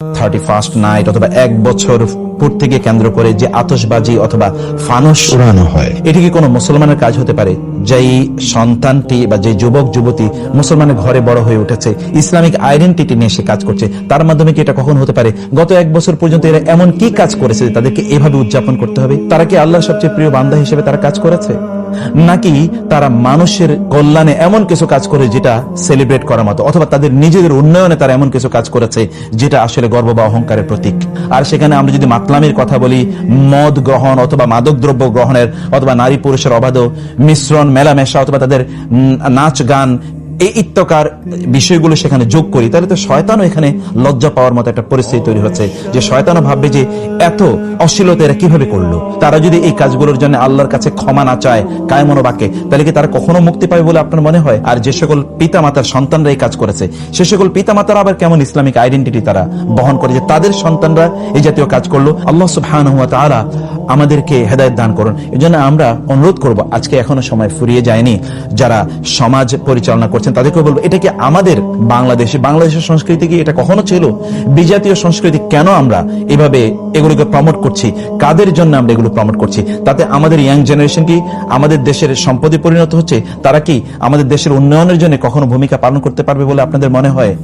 Thirty first night অথবা এক বছর পূর্তিকে কেন্দ্র করে যে আতশবাজি অথবা ফানস উড়ানো হয়। এটি কি কোনো মুসলমানের কাজ হতে পারে? যেই সন্তানটি বা যে যুবক যুবতী মুসলমানের ঘরে বড় হয়ে উঠেছে ইসলামিক আইডেন্টিটি নিয়ে সে কাজ করছে তার মাধ্যমে কি এটা কখন হতে পারে? গত এক বছর পর্যন্ত এরা এমন কি কাজ করেছে তাদেরকে এভাবে উদযাপন করতে হবে? তারা কি আল্লাহর সবচেয়ে প্রিয় বান্দা হিসেবে তারা কাজ করেছে? নাকি তারা মানুষের কল্যাণে এমন কিছু কাজ করে যেটা সেলিব্রেট করার মতো? অথবা তাদের নিজেদের উন্নয়নে তারা এমন কিছু কাজ করেছে যেটা আসলে গর্ব বা অহংকারের প্রতীক? আর সেখানে আমরা যদি মাতলামির কথা বলি, মদ গ্রহণ অথবা মাদক দ্রব্য গ্রহণের, অথবা নারী পুরুষের অবাধ মিশ্রণ, মেলামেশা, অথবা তাদের নাচ গান এই ইত্যকার বিষয়গুলো সেখানে যোগ করি, তাহলে তো শয়তানও এখানে লজ্জা পাওয়ার মতো একটা পরিস্থিতি তৈরি হচ্ছে, যে শয়তানও ভাববে যে এত অশ্লীলতা এরা কীভাবে করল? তারা যদি এই কাজগুলোর জন্য আল্লাহর কাছে ক্ষমা না চায় কায় মনোবাক্যে তাহলে কি তারা কখনো মুক্তি পাবে বলে আপনার মনে হয়? আর যে সকল পিতা মাতার সন্তানরা এই কাজ করেছে, সে সকল পিতা মাতার আবার কেমন ইসলামিক আইডেন্টিটি তারা বহন করে, যে তাদের সন্তানরা এই জাতীয় কাজ করল? আল্লাহ সুবহানাহু ওয়া তাআলা আমাদেরকে হেদায়েত দান করুন। এজন্য আমরা অনুরোধ করব, আজকে এখনও সময় ফুরিয়ে যায়নি, যারা সমাজ পরিচালনা করছেন তাদেরকে বলব, এটা কি আমাদের বাংলাদেশে, বাংলাদেশের সংস্কৃতি কি এটা কখনো ছিল? বিজাতীয় সংস্কৃতি কেন আমরা এভাবে এগুলোকে প্রমোট করছি? কাদের জন্য আমরা এগুলো প্রমোট করছি? তাতে আমাদের ইয়াং জেনারেশন কি আমাদের দেশের সম্পদে পরিণত হচ্ছে? তারা কি আমাদের দেশের উন্নয়নের জন্য কখনো ভূমিকা পালন করতে পারবে বলে আপনাদের মনে হয়?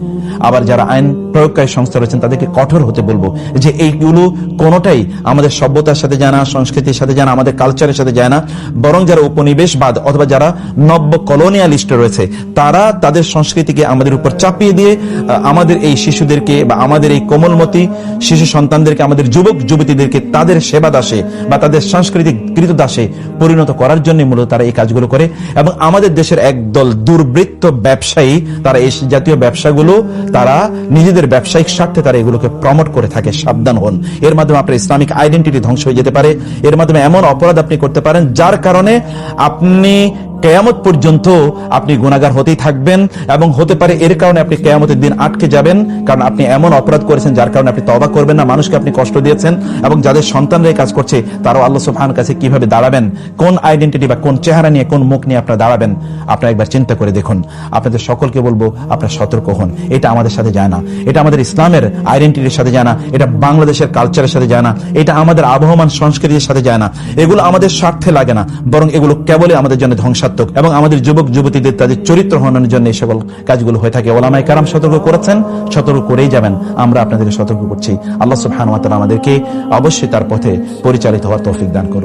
আবার যারা আইন প্রয়োগকারী সংস্থা রয়েছেন, তাদেরকে কঠোর হতে বলব যে এইগুলো কোনোটাই আমাদের সভ্যতার সাথে যায় না, সংস্কৃতির সাথে যায় না, আমাদের কালচারের সাথে যায় না। বরং যারা উপনিবেশবাদ অথবা যারা নব্য কলোনিয়ালিস্ট রয়েছে, তারা তাদের সংস্কৃতিকে আমাদের উপর চাপিয়ে দিয়ে আমাদের এই শিশুদেরকে বা আমাদের এই কোমলমতি শিশু সন্তানদেরকে, আমাদের যুবক যুবতীদেরকে তাদের সেবা দাসে বা তাদের সাংস্কৃতিক কৃত দাসে পরিণত করার জন্য মূলত তারা এই কাজগুলো করে। এবং আমাদের দেশের একদল দুর্বৃত্ত ব্যবসায়ী, তারা এই জাতীয় ব্যবসাগুলো তারা নিজেদের ব্যবসায়িক স্বার্থে তারা এগুলোকে প্রমোট করে থাকে, সাবধান হন। এর মাধ্যমে আপনার ইসলামিক আইডেন্টিটি ধ্বংস হয়ে যেতে পারে। এর মাধ্যমে এমন অপরাধ আপনি করতে পারেন যার কারণে আপনি কেয়ামত পর্যন্ত আপনি গুণাগার হতেই থাকবেন এবং হতে পারে এর কারণে আপনি কেয়ামতের দিন আটকে যাবেন, কারণ আপনি এমন অপরাধ করেছেন যার কারণে আপনি তবা করবেন না, মানুষকে আপনি কষ্ট দিয়েছেন এবং যাদের সন্তানরা এই কাজ করছে, তারাও আল্লাহ সুবহান কাছে কীভাবে দাঁড়াবেন, কোন আইডেন্টিটি বা কোন চেহারা নিয়ে কোন মুখ নিয়ে আপনারা দাঁড়াবেন, আপনারা একবার চিন্তা করে দেখুন। আপনাদের সকলকে বলব, আপনারা সতর্ক হন, এটা আমাদের সাথে যায় না, এটা আমাদের ইসলামের আইডেন্টিটির সাথে যায় না, এটা বাংলাদেশের কালচারের সাথে যায় না, এটা আমাদের আবহমান সংস্কৃতির সাথে যায় না, এগুলো আমাদের স্বার্থে লাগে না, বরং এগুলো কেবলই আমাদের জন্য ধ্বংসাত্মক এবং আমাদের যুবক, যুবতীদের তাদের চরিত্র হননের জন্য এই সকল কাজগুলো হয়ে থাকে। ওলামাই কারাম সতর্ক করেছেন, সতর্ক করেই যাবেন। আমরা আপনাদেরকে সতর্ক করছি। আল্লাহ তাআলা আমাদেরকে অবশ্যই তার পথে পরিচালিত হওয়ার তৌফিক দান করুন।